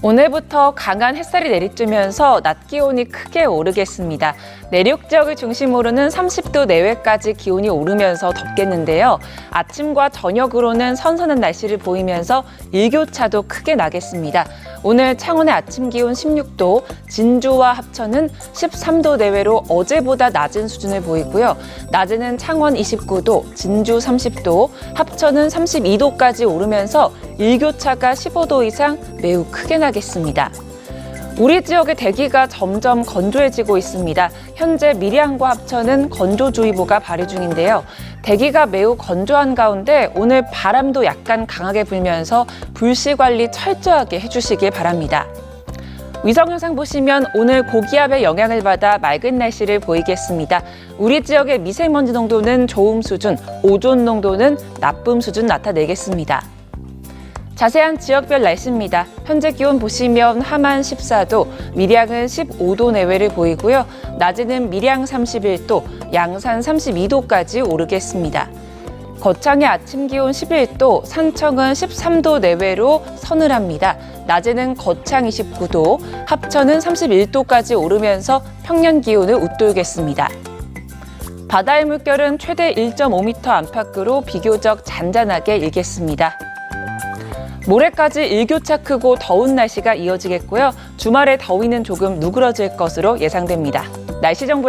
오늘부터 강한 햇살이 내리쬐면서 낮 기온이 크게 오르겠습니다. 내륙 지역을 중심으로는 30도 내외까지 기온이 오르면서 덥겠는데요. 아침과 저녁으로는 선선한 날씨를 보이면서 일교차도 크게 나겠습니다. 오늘 창원의 아침 기온 16도, 진주와 합천은 13도 내외로 어제보다 낮은 수준을 보이고요. 낮에는 창원 29도, 진주 30도, 합천은 32도까지 오르면서 일교차가 15도 이상 매우 크게 나겠습니다. 우리 지역의 대기가 점점 건조해지고 있습니다. 현재 밀양과 합천은 건조주의보가 발효 중인데요. 대기가 매우 건조한 가운데 오늘 바람도 약간 강하게 불면서 불씨 관리 철저하게 해주시길 바랍니다. 위성 영상 보시면 오늘 고기압의 영향을 받아 맑은 날씨를 보이겠습니다. 우리 지역의 미세먼지 농도는 좋음 수준, 오존 농도는 나쁨 수준 나타내겠습니다. 자세한 지역별 날씨입니다. 현재 기온 보시면 함안 14도, 밀양은 15도 내외를 보이고요. 낮에는 밀양 31도, 양산 32도까지 오르겠습니다. 거창의 아침 기온 11도, 산청은 13도 내외로 서늘합니다. 낮에는 거창 29도, 합천은 31도까지 오르면서 평년 기온을 웃돌겠습니다. 바다의 물결은 최대 1.5m 안팎으로 비교적 잔잔하게 일겠습니다. 모레까지 일교차 크고 더운 날씨가 이어지겠고요. 주말에 더위는 조금 누그러질 것으로 예상됩니다. 날씨 정보였습니다.